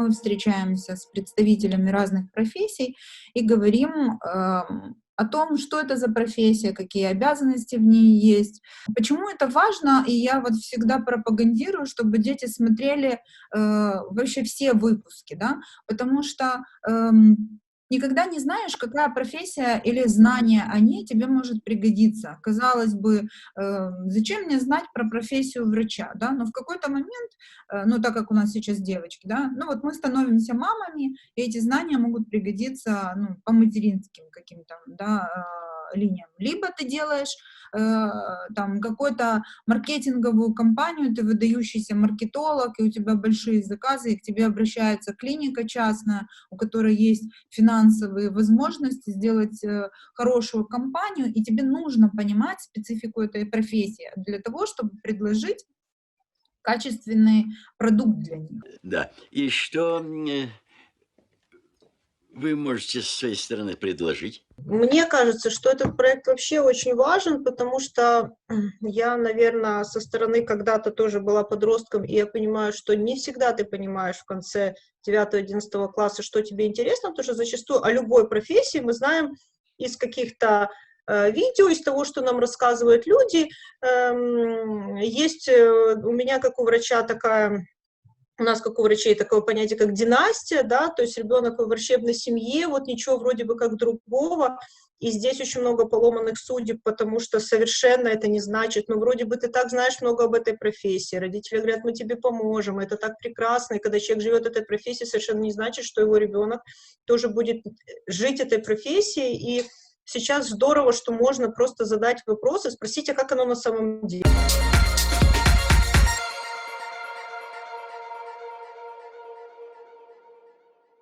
мы встречаемся с представителями разных профессий и говорим э, о том, что это за профессия, какие обязанности в ней есть. Почему это важно, и я вот всегда пропагандирую, чтобы дети смотрели э, вообще все выпуски, да, потому что э, никогда не знаешь, какая профессия или знание о ней тебе может пригодиться. Казалось бы, э, зачем мне знать про профессию врача, да, но в какой-то момент, э, ну, так как у нас сейчас девочки, да, ну, вот мы становимся мамами, и эти знания могут пригодиться, ну, по материнским каким-то, да, линиям. Либо ты делаешь э, там какую-то маркетинговую компанию, ты выдающийся маркетолог, и у тебя большие заказы, и к тебе обращается клиника частная, у которой есть финансовые возможности сделать э, хорошую компанию, и тебе нужно понимать специфику этой профессии для того, чтобы предложить качественный продукт для них. Да. И что э, вы можете с своей стороны предложить? Мне кажется, что этот проект вообще очень важен, потому что я, наверное, со стороны когда-то тоже была подростком, и я понимаю, что не всегда ты понимаешь в конце 9-11 класса, что тебе интересно, потому что зачастую о любой профессии мы знаем из каких-то э, видео, из того, что нам рассказывают люди. Эм, есть э, у меня, как у врача, такая у нас, как у врачей, такое понятие, как династия, да, то есть ребенок в врачебной семье, вот ничего вроде бы как другого, и здесь очень много поломанных судеб, потому что совершенно это не значит, ну, вроде бы ты так знаешь много об этой профессии, родители говорят, мы тебе поможем, это так прекрасно, и когда человек живет этой профессией, совершенно не значит, что его ребенок тоже будет жить этой профессией, и сейчас здорово, что можно просто задать вопросы, спросить, а как оно на самом деле.